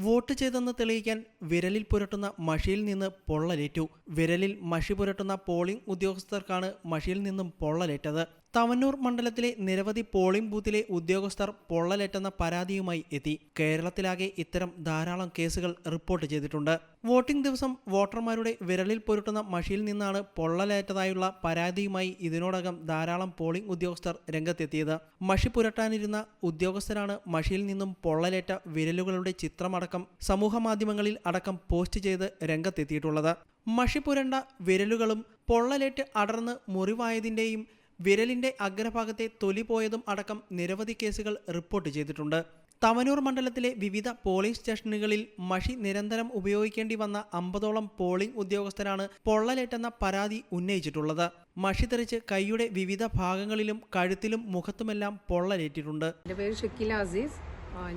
Vote ചെയ്തെന്ന് തെളിയിക്കാൻ വിരലിൽ പുരട്ടുന്ന മഷിയിൽ നിന്ന് പൊള്ളലേറ്റു. വിരലിൽ മഷി പുരട്ടുന്ന പോളിംഗ് ഉദ്യോഗസ്ഥർക്കാണ് മഷിയിൽ നിന്നും പൊള്ളലേറ്റത്. തവന്നൂർ മണ്ഡലത്തിലെ നിരവധി പോളിംഗ് ബൂത്തിലെ ഉദ്യോഗസ്ഥർ പൊള്ളലേറ്റെന്ന പരാതിയുമായി എത്തി. കേരളത്തിലാകെ ഇത്തരം ധാരാളം കേസുകൾ റിപ്പോർട്ട് ചെയ്തിട്ടുണ്ട്. വോട്ടിംഗ് ദിവസം വോട്ടർമാരുടെ വിരലിൽ പൊരുട്ടുന്ന മഷിയിൽ നിന്നാണ് പൊള്ളലേറ്റതായുള്ള പരാതിയുമായി ഇതിനോടകം ധാരാളം പോളിംഗ് ഉദ്യോഗസ്ഥർ രംഗത്തെത്തിയത്. മഷി പുരട്ടാനിരുന്ന ഉദ്യോഗസ്ഥരാണ് മഷിയിൽ നിന്നും പൊള്ളലേറ്റ വിരലുകളുടെ ചിത്രമടക്കം സമൂഹമാധ്യമങ്ങളിൽ അടക്കം പോസ്റ്റ് ചെയ്ത് രംഗത്തെത്തിയിട്ടുള്ളത്. മഷി പുരണ്ട വിരലുകളും പൊള്ളലേറ്റ് അടർന്ന് മുറിവായതിന്റെയും വിരലിന്റെ അഗ്രഭാഗത്തെ തൊലി പോയതും അടക്കം നിരവധി കേസുകൾ റിപ്പോർട്ട് ചെയ്തിട്ടുണ്ട്. തവനൂർ മണ്ഡലത്തിലെ വിവിധ പോളിംഗ് സ്റ്റേഷനുകളിൽ മഷി നിരന്തരം ഉപയോഗിക്കേണ്ടി വന്ന അമ്പതോളം പോളിംഗ് ഉദ്യോഗസ്ഥരാണ് പൊള്ളലേറ്റെന്ന പരാതി ഉന്നയിച്ചിട്ടുള്ളത്. മഷി തെറിച്ച് കൈയുടെ വിവിധ ഭാഗങ്ങളിലും കഴുത്തിലും മുഖത്തുമെല്ലാം പൊള്ളലേറ്റിട്ടുണ്ട്. എന്റെ പേര് ഷക്കീല അസീസ്.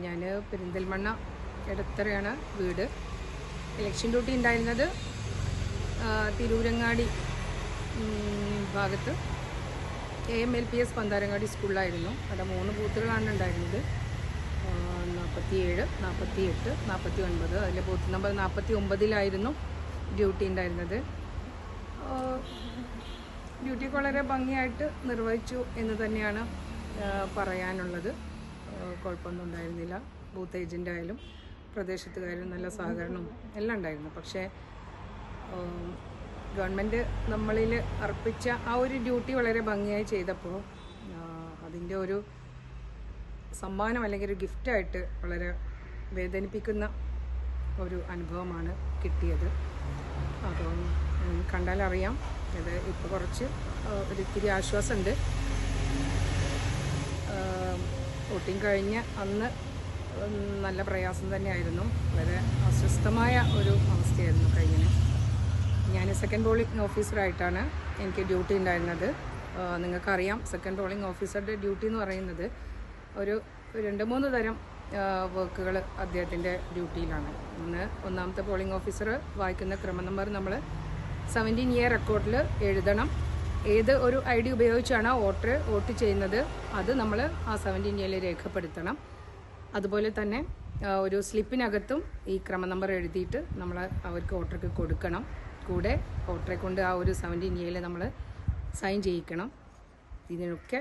ഞാൻ പെരിന്തൽമണ്ണ എടത്തറയാണ് വീട്. ഇലക്ഷൻ ഡ്യൂട്ടി ഉണ്ടായിരുന്നത് തിരൂരങ്ങാടി ഭാഗത്ത്. A M L P S Pantharangadi സ്കൂളിലായിരുന്നു. അവിടെ മൂന്ന് ബൂത്തുകളാണ് ഉണ്ടായിരുന്നത്. നാൽപ്പത്തിയേഴ് നാൽപ്പത്തി എട്ട് നാൽപ്പത്തി ഒൻപത് അതിലെ ബൂത്ത് നമ്പർ നാൽപ്പത്തി ഒമ്പതിലായിരുന്നു ഡ്യൂട്ടി ഉണ്ടായിരുന്നത്. ഡ്യൂട്ടി വളരെ ഭംഗിയായിട്ട് നിർവഹിച്ചു എന്ന് തന്നെയാണ് പറയാനുള്ളത്. കുഴപ്പമൊന്നും ഉണ്ടായിരുന്നില്ല. ബൂത്ത് ഏജന്റ് ആയാലും പ്രദേശത്തുകാരും നല്ല സഹകരണവും എല്ലാം ഉണ്ടായിരുന്നു. പക്ഷേ ഗവൺമെന്റ് നമ്മളിൽ അർപ്പിച്ച ആ ഒരു ഡ്യൂട്ടി വളരെ ഭംഗിയായി ചെയ്തപ്പോൾ അതിന്റെ ഒരു സമ്മാനം അല്ലെങ്കിൽ ഒരു ഗിഫ്റ്റായിട്ട് വളരെ വേദനിപ്പിക്കുന്ന ഒരു അനുഭവമാണ് കിട്ടിയത്. അപ്പം കണ്ടാലറിയാം ഇത് ഇപ്പോൾ കുറച്ച് ഒരിത്തിരി ആശ്വാസമുണ്ട്. വോട്ടിംഗ് കഴിഞ്ഞ് അന്ന് നല്ല പ്രയാസം തന്നെയായിരുന്നു. വളരെ അസ്വസ്ഥമായ ഒരു അവസ്ഥയായിരുന്നു കയ്യിന് ഞാൻ സെക്കൻഡ് പോളിംഗ് ഓഫീസറായിട്ടാണ് എനിക്ക് ഡ്യൂട്ടി ഉണ്ടായിരുന്നത്. നിങ്ങൾക്കറിയാം സെക്കൻഡ് പോളിംഗ് ഓഫീസറുടെ ഡ്യൂട്ടി എന്ന് പറയുന്നത് ഒരു രണ്ട് മൂന്ന് തരം വർക്കുകൾ അദ്ദേഹത്തിന്റെ ഡ്യൂട്ടിയിലാണ് ഒന്ന് ഒന്നാമത്തെ പോളിംഗ് ഓഫീസർ വായിക്കുന്ന ക്രമ നമ്പർ നമ്മൾ സെവന്റീൻ ഇയർ റെക്കോർഡിൽ എഴുതണം. ഏത് ഒരു ഐ ഡി ഉപയോഗിച്ചാണ് വോട്ടർ വോട്ട് ചെയ്യുന്നത്? അത് നമ്മൾ ആ സെവന്റീൻ ഇയറിൽ രേഖപ്പെടുത്തണം. അതുപോലെ തന്നെ ഒരു സ്ലിപ്പിനകത്തും ഈ ക്രമ നമ്പർ എഴുതിയിട്ട് നമ്മൾ അവർക്ക് വോട്ടർക്ക് കൊടുക്കണം. കൂടെ ഓട്ടറെ കൊണ്ട് ആ ഒരു സെവന്റീൻ ഇയറിൽ നമ്മൾ സൈൻ ചെയ്യിക്കണം. ഇതിനൊക്കെ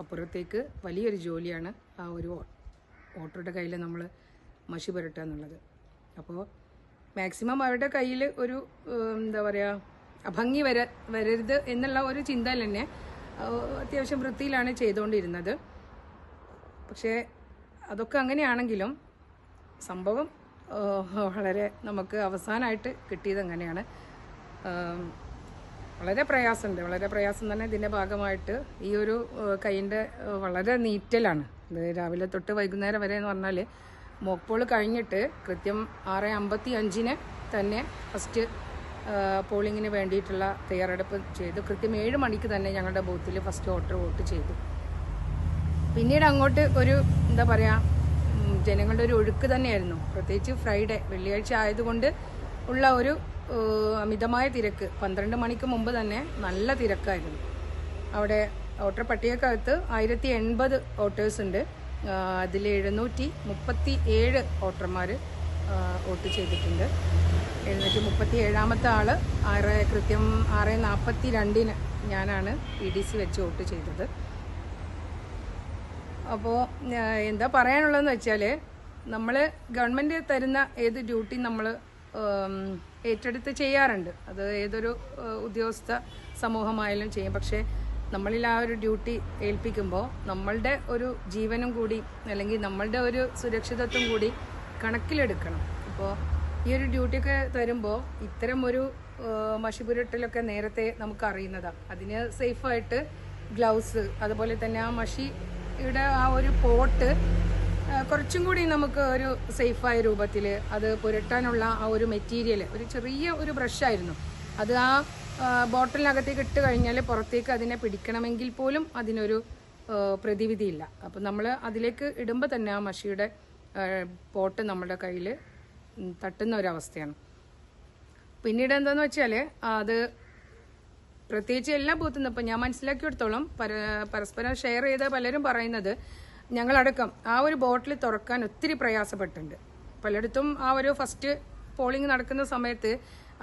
അപ്പുറത്തേക്ക് വലിയൊരു ജോലിയാണ് ആ ഒരു ഓട്ടോയുടെ കയ്യിൽ നമ്മൾ മഷി പുരട്ടുക എന്നുള്ളത്. അപ്പോൾ മാക്സിമം അവരുടെ കയ്യിൽ ഒരു എന്താ പറയുക അഭംഗി വര വരരുത് എന്നുള്ള ഒരു ചിന്ത തന്നെ അത്യാവശ്യം വൃത്തിയിലാണ് ചെയ്തുകൊണ്ടിരുന്നത് പക്ഷേ അതൊക്കെ അങ്ങനെയാണെങ്കിലും സംഭവം വളരെ നമുക്ക് അവസാനമായിട്ട് കിട്ടിയത് അങ്ങനെയാണ്. വളരെ പ്രയാസമുണ്ട്. വളരെ പ്രയാസം തന്നെ ഇതിന്റെ ഭാഗമായിട്ട് ഈ ഒരു കൈന്റെ വളരെ നീറ്റലാണ്. ഇത് രാവിലെ തൊട്ട് വൈകുന്നേരം വരെ എന്ന് പറഞ്ഞാൽ മോക്പോൾ കഴിഞ്ഞിട്ട് കൃത്യം ആറ് അമ്പത്തി അഞ്ചിന് തന്നെ ഫസ്റ്റ് പോളിങ്ങിന് വേണ്ടിയിട്ടുള്ള തയ്യാറെടുപ്പ് ചെയ്തു. കൃത്യം ഏഴ് മണിക്ക് തന്നെ ഞങ്ങളുടെ ബൂത്തിൽ ഫസ്റ്റ് വോട്ടർ വോട്ട് ചെയ്തു. പിന്നീട് അങ്ങോട്ട് ഒരു എന്താ പറയുക ജനങ്ങളുടെ ഒരു ഒഴുക്ക് തന്നെയായിരുന്നു. പ്രത്യേകിച്ച് ഫ്രൈഡേ വെള്ളിയാഴ്ച ആയതുകൊണ്ട് ഉള്ള ഒരു അമിതമായ തിരക്ക്. പന്ത്രണ്ട് മണിക്ക് മുമ്പ് തന്നെ നല്ല തിരക്കായിരുന്നു. അവിടെ വോട്ടർ പട്ടികക്കകത്ത് ആയിരത്തി എൺപത് വോട്ടേഴ്സ് ഉണ്ട്. അതിൽ എഴുന്നൂറ്റി മുപ്പത്തി ഏഴ് വോട്ടർമാർ വോട്ട് ചെയ്തിട്ടുണ്ട്. എഴുന്നൂറ്റി മുപ്പത്തി ഏഴാമത്തെ ആൾ ആറ് കൃത്യം ആറ് നാൽപ്പത്തി രണ്ടിന് ഞാനാണ് പി ഡി സി വെച്ച് വോട്ട് ചെയ്തത്. അപ്പോൾ എന്താ പറയാനുള്ളതെന്ന് വെച്ചാൽ നമ്മൾ ഗവൺമെന്റ് തരുന്ന ഏത് ഡ്യൂട്ടി നമ്മൾ ഏറ്റെടുത്ത് ചെയ്യാറുണ്ട്. അത് ഏതൊരു ഉദ്യോഗസ്ഥ സമൂഹമായാലും ചെയ്യും. പക്ഷേ നമ്മളിൽ ആ ഒരു ഡ്യൂട്ടി ഏൽപ്പിക്കുമ്പോൾ നമ്മളുടെ ഒരു ജീവനും കൂടി അല്ലെങ്കിൽ നമ്മളുടെ ഒരു സുരക്ഷിതത്വം കൂടി കണക്കിലെടുക്കണം. അപ്പോൾ ഈ ഒരു ഡ്യൂട്ടിയൊക്കെ തരുമ്പോൾ ഇത്തരം ഒരു മഷിപുരട്ടലൊക്കെ നേരത്തെ നമുക്ക് അറിയുന്നതാണ്. അതിന് സേഫായിട്ട് ഗ്ലൗസ് അതുപോലെ തന്നെ ആ മഷിയുടെ ആ ഒരു പോട്ട് കുറച്ചും കൂടി നമുക്ക് ഒരു സേഫായ രൂപത്തിൽ അത് പുരട്ടാനുള്ള ആ ഒരു മെറ്റീരിയൽ ഒരു ചെറിയ ഒരു ബ്രഷായിരുന്നു. അത് ആ ബോട്ടിലിനകത്തേക്ക് ഇട്ട് കഴിഞ്ഞാൽ പുറത്തേക്ക് അതിനെ പിടിക്കണമെങ്കിൽ പോലും അതിനൊരു പ്രതിവിധിയില്ല. അപ്പം നമ്മൾ അതിലേക്ക് ഇടുമ്പോൾ തന്നെ ആ മഷിയുടെ പോട്ട് നമ്മുടെ കയ്യിൽ തട്ടുന്ന ഒരവസ്ഥയാണ് പിന്നീട് എന്താന്ന് വെച്ചാൽ അത് പ്രത്യേകിച്ച് എല്ലാ ബൂത്തിൽ നിന്നും ഇപ്പം ഞാൻ മനസ്സിലാക്കിയെടുത്തോളം പര പരസ്പരം ഷെയർ ചെയ്ത പലരും പറയുന്നത് ഞങ്ങളടക്കം ആ ഒരു ബോട്ടിൽ തുറക്കാൻ ഒത്തിരി പ്രയാസപ്പെട്ടിട്ടുണ്ട്. പലയിടത്തും ആ ഒരു ഫസ്റ്റ് പോളിംഗ് നടക്കുന്ന സമയത്ത്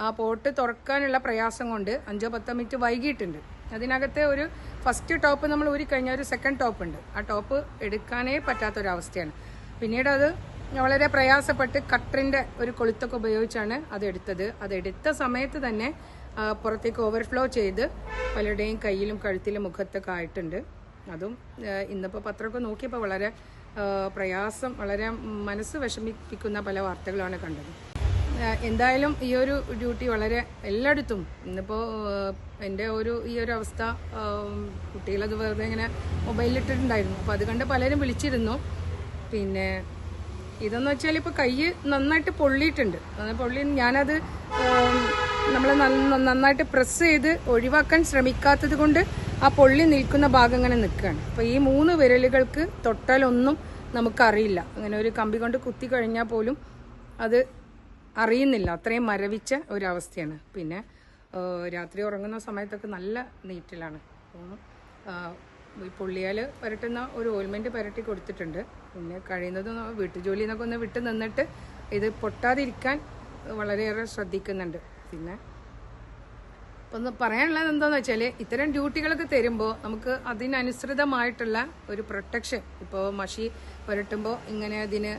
ആ പോട്ട് തുറക്കാനുള്ള പ്രയാസം കൊണ്ട് അഞ്ചോ പത്തോ മിനിറ്റ് വൈകിയിട്ടുണ്ട്. അതിനകത്തെ ഒരു ഫസ്റ്റ് ടോപ്പ് നമ്മൾ ഊരി കഴിഞ്ഞാൽ ഒരു സെക്കൻഡ് ടോപ്പ് ഉണ്ട്. ആ ടോപ്പ് എടുക്കാനേ പറ്റാത്തൊരവസ്ഥയാണ്. പിന്നീട് അത് വളരെ പ്രയാസപ്പെട്ട് കട്ടറിന്റെ ഒരു കൊളുത്തൊക്കെ ഉപയോഗിച്ചാണ് അത് എടുത്തത്. അത് എടുത്ത സമയത്ത് തന്നെ പുറത്തേക്ക് ഓവർഫ്ലോ ചെയ്ത് പലരുടെയും കയ്യിലും കഴുത്തിലും മുഖത്തൊക്കെ ആയിട്ടുണ്ട്. അതും ഇന്നിപ്പോൾ പത്രമൊക്കെ നോക്കിയപ്പോൾ വളരെ പ്രയാസം വളരെ മനസ്സ് വിഷമിപ്പിക്കുന്ന പല വാർത്തകളാണ് കണ്ടത്. എന്തായാലും ഈ ഒരു ഡ്യൂട്ടി വളരെ എല്ലായിടത്തും ഇന്നിപ്പോൾ എന്റെ ഒരു ഈ ഒരു അവസ്ഥ കുട്ടികളത് വെറുതെ ഇങ്ങനെ മൊബൈലിലിട്ടിട്ടുണ്ടായിരുന്നു. അപ്പോൾ അത് കണ്ട് പലരും വിളിച്ചിരുന്നു. പിന്നെ ഇതെന്ന് വെച്ചാൽ ഇപ്പോൾ കൈ നന്നായിട്ട് പൊള്ളിയിട്ടുണ്ട്. പൊള്ളി ഞാനത് നമ്മൾ നന്നായിട്ട് പ്രസ് ചെയ്ത് ഒഴിവാക്കാൻ ശ്രമിക്കാത്തത് കൊണ്ട് ആ പൊള്ളി നിൽക്കുന്ന ഭാഗം ഇങ്ങനെ നിൽക്കുകയാണ്. അപ്പോൾ ഈ മൂന്ന് വിരലുകൾക്ക് തൊട്ടാലൊന്നും നമുക്കറിയില്ല. അങ്ങനെ ഒരു കമ്പി കൊണ്ട് കുത്തി കഴിഞ്ഞാൽ പോലും അത് അറിയുന്നില്ല. അത്രയും മരവിച്ച ഒരവസ്ഥയാണ്. പിന്നെ രാത്രി ഉറങ്ങുന്ന സമയത്തൊക്കെ നല്ല നീറ്റിലാണ്. ഈ പുള്ളിയാൽ പുരട്ടുന്ന ഒരു ഓയിൽമെന്റ് പുരട്ടി കൊടുത്തിട്ടുണ്ട്. പിന്നെ കഴിയുന്നതും വീട്ടുജോലി എന്നൊക്കെ ഒന്ന് വിട്ട് നിന്നിട്ട് ഇത് പൊട്ടാതിരിക്കാൻ വളരെയേറെ ശ്രദ്ധിക്കുന്നുണ്ട്. പിന്നെ ഒന്ന് പറയാനുള്ളത് എന്താന്ന് വെച്ചാൽ ഇത്തരം ഡ്യൂട്ടികളൊക്കെ തരുമ്പോൾ നമുക്ക് അതിനനുസൃതമായിട്ടുള്ള ഒരു പ്രൊട്ടക്ഷൻ. ഇപ്പോൾ മഷി പുരട്ടുമ്പോൾ ഇങ്ങനെ അതിന്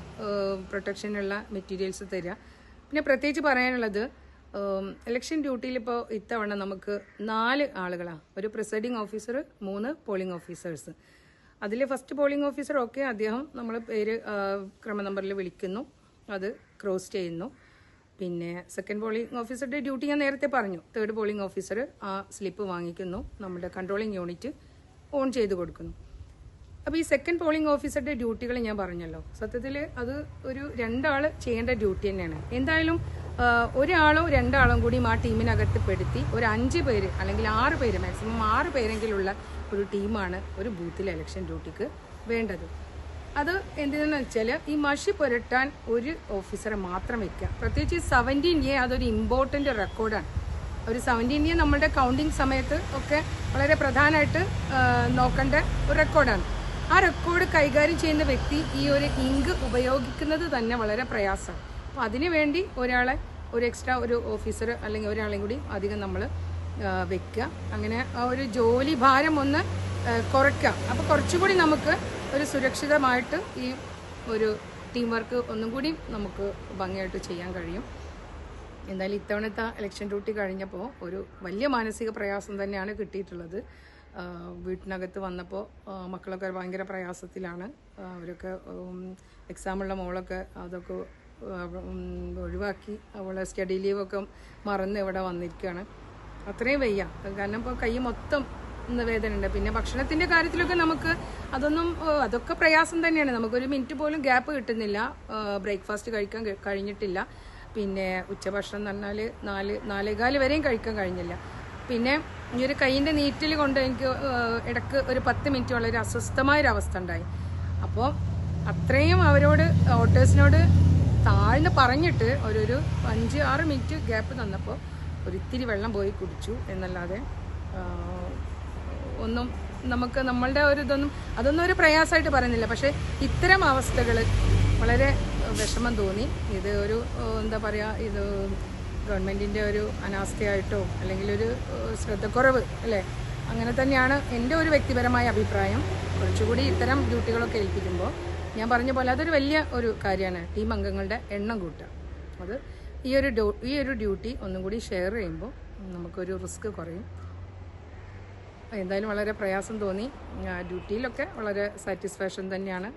പ്രൊട്ടക്ഷനുള്ള മെറ്റീരിയൽസ് തരിക പിന്നെ പ്രത്യേകിച്ച് പറയാനുള്ളത് ഇലക്ഷൻ ഡ്യൂട്ടിയിൽ ഇപ്പോൾ ഇത്തവണ നമുക്ക് നാല് ആളുകളാണ് ഒരു പ്രിസൈഡിംഗ് ഓഫീസർ മൂന്ന് പോളിംഗ് ഓഫീസേഴ്സ്. അതിൽ ഫസ്റ്റ് പോളിംഗ് ഓഫീസർ ഒക്കെ അദ്ദേഹം നമ്മൾ പേര് ക്രമ നമ്പറിൽ വിളിക്കുന്നു. അത് ക്രോസ് ചെയ്യുന്നു. പിന്നെ സെക്കൻഡ് പോളിംഗ് ഓഫീസറുടെ ഡ്യൂട്ടി ഞാൻ നേരത്തെ പറഞ്ഞു. തേർഡ് പോളിംഗ് ഓഫീസർ ആ സ്ലിപ്പ് വാങ്ങിക്കുന്നു. നമ്മുടെ കൺട്രോളിംഗ് യൂണിറ്റ് ഓൺ ചെയ്ത് കൊടുക്കുന്നു. അപ്പോൾ ഈ സെക്കൻഡ് പോളിംഗ് ഓഫീസറുടെ ഡ്യൂട്ടികൾ ഞാൻ പറഞ്ഞല്ലോ. സത്യത്തിൽ അത് ഒരു രണ്ടാൾ ചെയ്യേണ്ട ഡ്യൂട്ടി തന്നെയാണ്. എന്തായാലും ഒരാളോ രണ്ടാളോ കൂടി ആ ടീമിനകത്ത് പെടുത്തി ഒരു അഞ്ച് പേര് അല്ലെങ്കിൽ ആറ് പേര് മാക്സിമം ആറ് പേരെങ്കിലുള്ള ഒരു ടീമാണ് ഒരു ബൂത്തിൽ ഇലക്ഷൻ ഡ്യൂട്ടിക്ക് വേണ്ടത്. അത് എന്തിനാന്ന് വെച്ചാൽ ഈ മഷി പുരട്ടാൻ ഒരു ഓഫീസറെ മാത്രം വെക്കുക. പ്രത്യേകിച്ച് സെവന്റീൻ എ അതൊരു ഇമ്പോർട്ടന്റ് റെക്കോർഡാണ് ഒരു സെവന്റീൻ എ നമ്മളുടെ കൗണ്ടിങ് സമയത്ത് ഒക്കെ വളരെ പ്രധാനമായിട്ട് നോക്കേണ്ട ഒരു റെക്കോർഡാണ് ആ റെക്കോർഡ് കൈകാര്യം ചെയ്യുന്ന വ്യക്തി ഈ ഒരു ഇങ്ക് ഉപയോഗിക്കുന്നത് തന്നെ വളരെ പ്രയാസമാണ്. അതിനു വേണ്ടി ഒരാളെ ഒരു എക്സ്ട്രാ ഒരു ഓഫീസർ അല്ലെങ്കിൽ ഒരാളെയും കൂടി അധികം നമ്മൾ വെക്കുക. അങ്ങനെ ആ ഒരു ജോലി ഭാരം ഒന്ന് കുറയ്ക്കുക. അപ്പോൾ കുറച്ചുകൂടി നമുക്ക് ഒരു സുരക്ഷിതമായിട്ട് ഈ ഒരു ടീം വർക്ക് ഒന്നും കൂടി നമുക്ക് ഭംഗിയായിട്ട് ചെയ്യാൻ കഴിയും. എന്തായാലും ഇത്തവണത്തെ ഇലക്ഷൻ ഡ്യൂട്ടി കഴിഞ്ഞപ്പോൾ ഒരു വലിയ മാനസിക പ്രയാസം തന്നെയാണ് കിട്ടിയിട്ടുള്ളത്. വീട്ടിനകത്ത് വന്നപ്പോൾ മക്കളൊക്കെ ഭയങ്കര പ്രയാസത്തിലാണ്. അവരൊക്കെ എക്സാമുള്ള മോളൊക്കെ അതൊക്കെ ഒഴിവാക്കി അവളെ സ്റ്റഡി ലീവൊക്കെ മറന്ന് ഇവിടെ വന്നിരിക്കുകയാണ്. അത്രയും വയ്യ. കാരണം ഇപ്പോൾ കൈ മൊത്തം വേദനയുണ്ട്. പിന്നെ ഭക്ഷണത്തിന്റെ കാര്യത്തിലൊക്കെ നമുക്ക് അതൊന്നും അതൊക്കെ പ്രയാസം തന്നെയാണ്. നമുക്കൊരു മിനിറ്റ് പോലും ഗ്യാപ്പ് കിട്ടുന്നില്ല. ബ്രേക്ക്ഫാസ്റ്റ് കഴിക്കാൻ കഴിഞ്ഞിട്ടില്ല. പിന്നെ ഉച്ചഭക്ഷണം എന്ന് പറഞ്ഞാൽ നാല് നാലേകാൽ വരെയും കഴിക്കാൻ കഴിഞ്ഞില്ല. പിന്നെ ഈ ഒരു കൈയിന്റെ നീറ്റിൽ കൊണ്ട് എനിക്ക് ഇടയ്ക്ക് ഒരു പത്ത് മിനിറ്റ് വളരെ അസ്വസ്ഥമായൊരവസ്ഥ ഉണ്ടായി. അപ്പോൾ അത്രയും അവരോട് ഓട്ടേഴ്സിനോട് താഴ്ന്ന് പറഞ്ഞിട്ട് ഒരു അഞ്ച് ആറ് മിനിറ്റ് ഗ്യാപ്പ് തന്നപ്പോൾ ഒരിത്തിരി വെള്ളം പോയി കുടിച്ചു. എന്നല്ലാതെ ഒന്നും നമുക്ക് നമ്മളുടെ ഒരു ഇതൊന്നും അതൊന്നും ഒരു പ്രയാസമായിട്ട് പറയുന്നില്ല. പക്ഷേ ഇത്തരം അവസ്ഥകൾ വളരെ വിഷമം തോന്നി. ഇത് ഒരു എന്താ പറയുക ഇത് ഗവൺമെന്റിന്റെ ഒരു അനാസ്ഥയായിട്ടോ അല്ലെങ്കിൽ ഒരു ശ്രദ്ധക്കുറവ് അല്ലേ? അങ്ങനെ തന്നെയാണ് എന്റെ ഒരു വ്യക്തിപരമായ അഭിപ്രായം. കുറച്ചുകൂടി ഇത്തരം ഡ്യൂട്ടികളൊക്കെ ഏൽപ്പിക്കുമ്പോൾ ഞാൻ പറഞ്ഞ പോലെ അതൊരു വലിയ ഒരു കാര്യമാണ്. ടീം അംഗങ്ങളുടെ എണ്ണം കൂട്ടുക. അത് ഈ ഒരു ഈ ഒരു ഡ്യൂട്ടി ഒന്നും കൂടി ഷെയർ ചെയ്യുമ്പോൾ നമുക്കൊരു റിസ്ക് കുറയും. എന്തായാലും വളരെ പ്രയാസം തോന്നി. ഡ്യൂട്ടിയിലൊക്കെ വളരെ സാറ്റിസ്ഫാക്ഷൻ തന്നെയാണ്.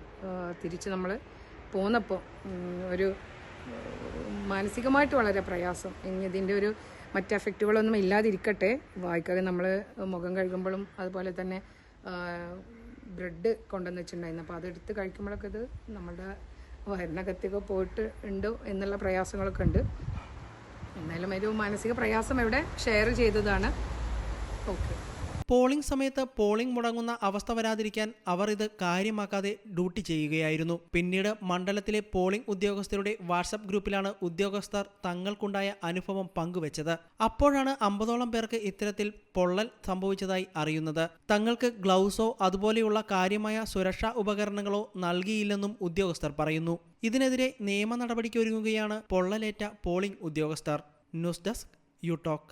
തിരിച്ച് നമ്മൾ പോന്നപ്പോൾ ഒരു മാനസികമായിട്ട് വളരെ പ്രയാസം. ഇനി ഇതിന്റെ ഒരു മറ്റ് എഫക്റ്റുകളൊന്നും ഇല്ലാതിരിക്കട്ടെ. വായിക്കാതെ നമ്മൾ മുഖം കഴുകുമ്പോഴും അതുപോലെ തന്നെ ബ്രെഡ് കൊണ്ടുവന്ന് വെച്ചിട്ടുണ്ടായിരുന്നു. അപ്പോൾ അതെടുത്ത് കഴിക്കുമ്പോഴൊക്കെ ഇത് നമ്മുടെ വരണകത്തിയൊക്കെ പോയിട്ട് ഉണ്ടോ എന്നുള്ള പ്രയാസങ്ങളൊക്കെ ഉണ്ട്. എന്നാലും ഒരു മാനസിക പ്രയാസം ഇവിടെ ഷെയർ ചെയ്തതാണ്. ഓക്കെ. പോളിംഗ് സമയത്ത് പോളിംഗ് മുടങ്ങുന്ന അവസ്ഥ വരാതിരിക്കാൻ അവർ ഇത് കാര്യമാക്കാതെ ഡ്യൂട്ടി ചെയ്യുകയായിരുന്നു. പിന്നീട് മണ്ഡലത്തിലെ പോളിംഗ് ഉദ്യോഗസ്ഥരുടെ വാട്സപ്പ് ഗ്രൂപ്പിലാണ് ഉദ്യോഗസ്ഥർ തങ്ങൾക്കുണ്ടായ അനുഭവം പങ്കുവച്ചത്. അപ്പോഴാണ് അമ്പതോളം പേർക്ക് ഇത്തരത്തിൽ പൊള്ളൽ സംഭവിച്ചതായി അറിയുന്നത്. തങ്ങൾക്ക് ഗ്ലൗസോ അതുപോലെയുള്ള കാര്യമായ സുരക്ഷാ ഉപകരണങ്ങളോ നൽകിയില്ലെന്നും ഉദ്യോഗസ്ഥർ പറയുന്നു. ഇതിനെതിരെ നിയമ നടപടിക്ക് ഒരുങ്ങുകയാണ് പൊള്ളലേറ്റ പോളിംഗ് ഉദ്യോഗസ്ഥർ. News desk you talk